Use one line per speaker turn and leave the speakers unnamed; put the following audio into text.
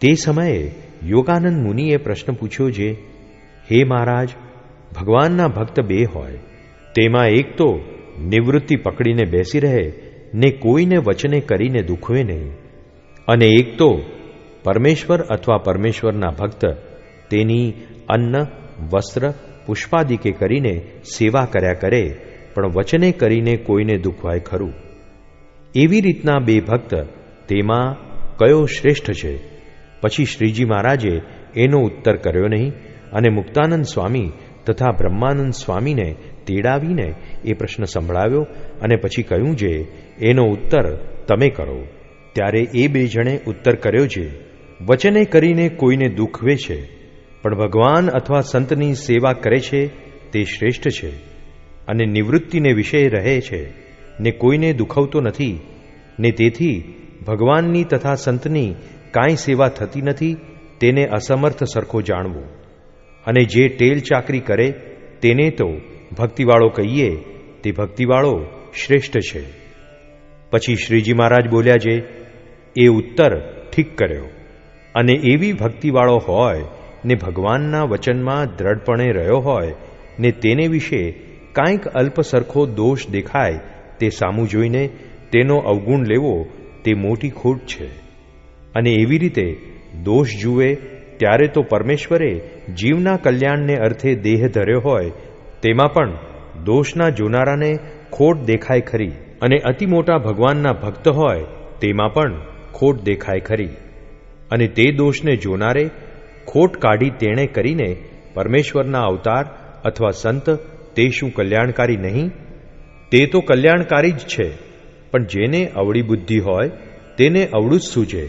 તે સમયે યોગાનંદ મુનિએ પ્રશ્ન પૂછ્યો જે, હે મહારાજ, ભગવાનના ભક્ત બે હોય, તેમાં એક તો નિવૃત્તિ પકડીને બેસી રહે, ને કોઈને વચને કરીને દુખવે નહીં, અને એક તો પરમેશ્વર અથવા પરમેશ્વરના ભક્ત તેની અન્ન, વસ્ત્ર, પુષ્પાદિકે કરીને સેવા કર્યા કરે, પણ વચને કરીને કોઈને દુખવાય ખરું. એવી રીતના બે ભક્ત તેમાં કયો શ્રેષ્ઠ છે? પછી શ્રીજી મહારાજે એનો ઉત્તર કર્યો નહીં અને મુક્તાનંદ સ્વામી તથા બ્રહ્માનંદ સ્વામીને તેડાવીને એ પ્રશ્ન સંભળાવ્યો અને પછી કહ્યું જે, એનો ઉત્તર તમે કરો. ત્યારે એ બે જણે ઉત્તર કર્યો છે વચને કરીને કોઈને દુખવે છે પણ ભગવાન અથવા સંતની સેવા કરે છે તે શ્રેષ્ઠ છે અને નિવૃત્તિને વિષય રહે છે ને કોઈને દુખવતો નથી, ને તેથી ભગવાનની તથા સંતની કાંઈ સેવા થતી નથી, તેને અસમર્થ સરખો જાણવો. અને જે ટેલ ચાકરી કરે, તેને તો ભક્તિવાળો કહીએ, તે ભક્તિવાળો શ્રેષ્ઠ છે. પછી શ્રીજી મહારાજ બોલ્યા છે એ ઉત્તર ઠીક કર્યો. અને એવી ભક્તિવાળો હોય, ને ભગવાનના વચનમાં દ્રઢપણે રહ્યો હોય, ને તેને વિશે કાંઈક અલ્પ સરખો દોષ દેખાય, તે સામું જોઈને તેનો અવગુણ લેવો, તે મોટી ખોટ છે. અને એવી રીતે દોષ જુએ ત્યારે તો પરમેશ્વરે જીવના કલ્યાણને અર્થે દેહ ધર્યો હોય, તેમાં પણ દોષના જોનારાને ખોટ દેખાય ખરી અને અતિ મોટા ભગવાનના ભક્ત હોય, તેમાં પણ ખોટ દેખાય ખરી. અને તે દોષને જોનારે ખોટ કાઢી તેણે કરીને પરમેશ્વરના અવતાર અથવા સંત તે શું કલ્યાણકારી નહીં? તે તો કલ્યાણકારી જ છે, પણ જેને અવળી બુદ્ધિ હોય, તેને અવળું જ સૂજે.